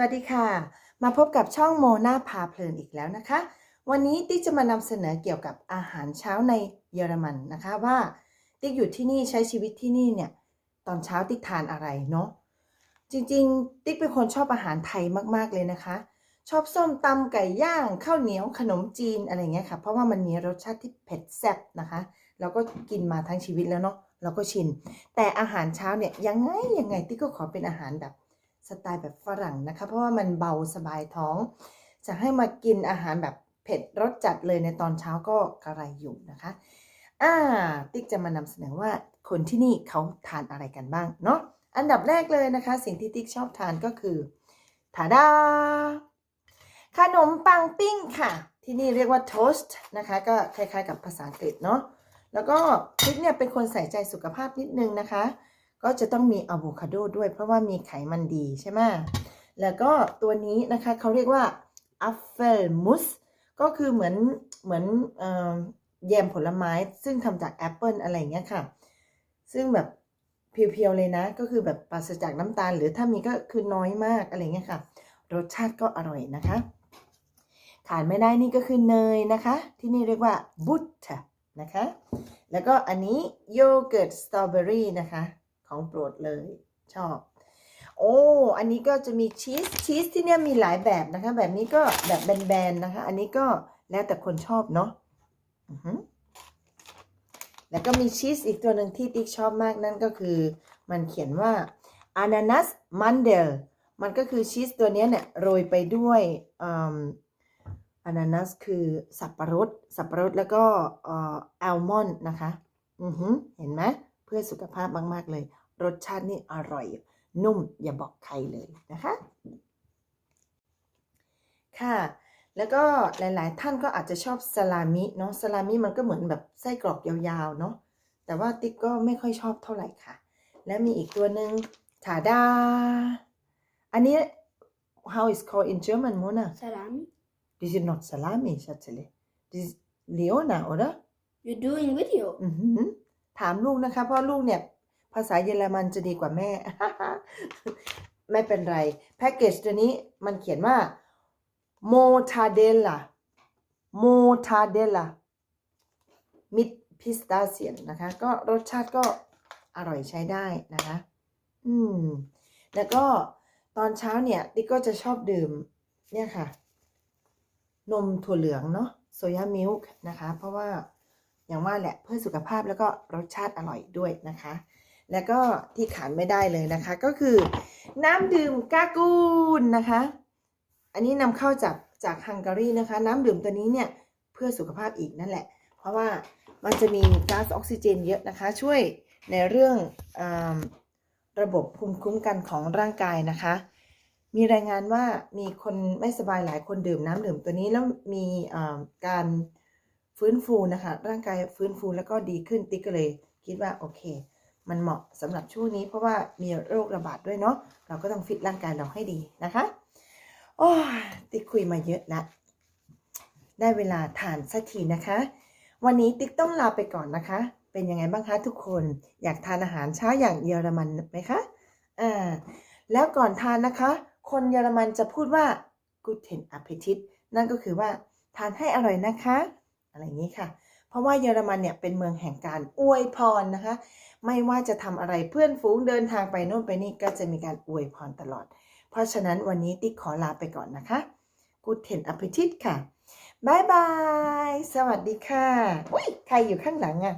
วัสดีค่ะ มาพบกับช่องโมนาพาเพลินอีกแล้วนะคะ วันนี้ติ๊กจะมานำเสนอเกี่ยวกับอาหารเช้าในเยอรมันนะคะว่าติ๊กอยู่ที่นี่ใช้ชีวิตที่นี่เนี่ยตอนเช้าติ๊กทานอะไรเนาะจริงๆ ติ๊กเป็นคนชอบอาหารไทยมากๆเลยนะคะ ชอบส้มตำไก่ย่างข้าวเหนียวขนมจีนอะไรเงี้ยค่ะ เพราะว่ามันมีรสชาติที่เผ็ดแซ่บนะคะเราก็กินมาทั้งชีวิตแล้วเนาะเราก็ชินแต่อาหารเช้าเนี่ยยังไงยังไงติ๊กก็ขอเป็นอาหารแบบ สไตล์แบบฝรั่งนะคะ เพราะว่ามันเบาสบายท้อง จะให้มากินอาหารแบบเผ็ดรสจัดเลยในตอนเช้าก็กระไรอยู่นะคะอ่าติ๊กจะมานำเสนอว่าคนที่นี่เขาทานอะไรกันบ้างเนาะอันดับแรกเลยนะคะ สิ่งที่ติ๊กชอบทานก็คือทาดาขนมปังปิ้งค่ะ ที่นี่เรียกว่าโทสต์นะคะ ก็คล้ายๆกับภาษาอังกฤษเนาะแล้วก็ติ๊กเนี่ยเป็นคนใส่ใจสุขภาพนิดนึงนะคะ ก็จะต้องมีอะโวคาโดด้วยเพราะว่ามีไขมันดีใช่ไหมแล้วก็ตัวนี้นะคะเขาเรียกว่าอัฟเฟลมุสก็คือเหมือนเหมือนอแยมผลไม้ซึ่งทำจากแอปเปิลอะไรเงี้ยค่ะ ซึ่งแบบเพียวๆเลยนะ ก็คือแบบปราศจากน้ำตาล หรือถ้ามีก็คือน้อยมากอะไรเงี้ยค่ะ รสชาติก็อร่อยนะคะขาดไม่ได้นี่ก็คือเนยนะคะ ที่นี่เรียกว่าบุตรนะคะ แล้วก็อันนี้โยเกิร์ตสตรอเบอรี่นะคะ ของโปรดเลยชอบ โอ้ อันนี้ก็จะมีชีสชีสที่เนี่ยมีหลายแบบนะคะ แบบนี้ก็แบบแบนๆนะคะ อันนี้ก็แล้วแต่คนชอบเนาะอือหือแล้วก็มีชีสอีกตัวหนึ่งที่ติ๊กชอบมากนั่นก็คือ มันเขียนว่า ananas mandel มันก็คือชีสตัวนี้เนี่ยโรยไปด้วยอืม ananas คือสับปะรด สับปะรดแล้วก็เอ่ออัลมอนด์นะคะ อือหือเห็นไหมเพื่อสุขภาพมาก ๆ เลย รสชาตินี่อร่อย นุ่มอย่าบอกใครเลยนะคะ ค่ะ แล้วก็หลายๆ ท่านก็อาจจะชอบสลามิเนาะสลามิมันก็เหมือนแบบไส้กรอกยาวๆเนาะแต่ว่าติ๊กก็ไม่ค่อยชอบเท่าไหร่ค่ะ แล้วมีอีกตัวหนึ่งถาดา อันนี้ how is called in German Mona Salami? this is not salami Schatzele this is Leona oder You're doing video. อือหือถามลูกนะคะเพราะลูกเนี่ย ภาษาเยอรมันจะดีกว่าแม่ ไม่เป็นไร แพ็กเกจตัวนี้มันเขียนว่า mortadella mortadella มิดพิสตาเซียนนะคะ ก็รสชาติก็อร่อยใช้ได้นะคะ อืม แล้วก็ตอนเช้าเนี่ย ติ๊กก็จะชอบดื่ม เนี่ยค่ะ นมถั่วเหลืองเนาะโซยามิลค์นะคะ เพราะว่าอย่างว่าแหละเพื่อสุขภาพแล้วก็รสชาติอร่อยด้วยนะคะ แล้วก็ที่ขาดไม่ได้เลยนะคะ ก็คือ น้ำดื่มกากูนนะคะ อันนี้นำเข้าจากจากฮังการีนะคะ น้ำดื่มตัวนี้เนี่ยเพื่อสุขภาพอีกนั่นแหละ เพราะว่ามันจะมีก๊าซออกซิเจนเยอะนะคะ ช่วยในเรื่องอระบบภูมิคุ้มกันของร่างกายนะคะ มีรายงานว่ามีคนไม่สบายหลายคนดื่มน้ำดื่มตัวนี้แล้วมีการฟื้นฟูนะคะ ร่างกายฟื้นฟูแล้วก็ดีขึ้นติ๊กก็เลยคิดว่าโอเค มันเหมาะสำหรับช่วงนี้เพราะว่ามีโรคระบาดด้วยเนาะเราก็ต้องฟิตร่างกายเราให้ดีนะคะโอ้ติ๊กคุยมาเยอะละได้เวลาทานสักทีนะคะ วันนี้ติ๊กต้องลาไปก่อนนะคะ เป็นยังไงบ้างคะทุกคนอยากทานอาหารเช้าอย่างเยอรมันไหมคะอ่าแล้วก่อนทานนะคะ คนเยอรมันจะพูดว่า guten Appetit นั่นก็คือว่าทานให้อร่อยนะคะ อะไรอย่างนี้ค่ะ เพราะว่าเยอรมันเนี่ยเป็นเมืองแห่งการอวยพรนะคะ ไม่ว่าจะทำอะไรเพื่อนฝูงเดินทางไปโน่นไปนี่ก็จะมีการอวยพรตลอด เพราะฉะนั้นวันนี้ติ๊กขอลาไปก่อนนะคะกูเทนอภิชิตค่ะบายบาย สวัสดีค่ะใครอยู่ข้างหลังอะ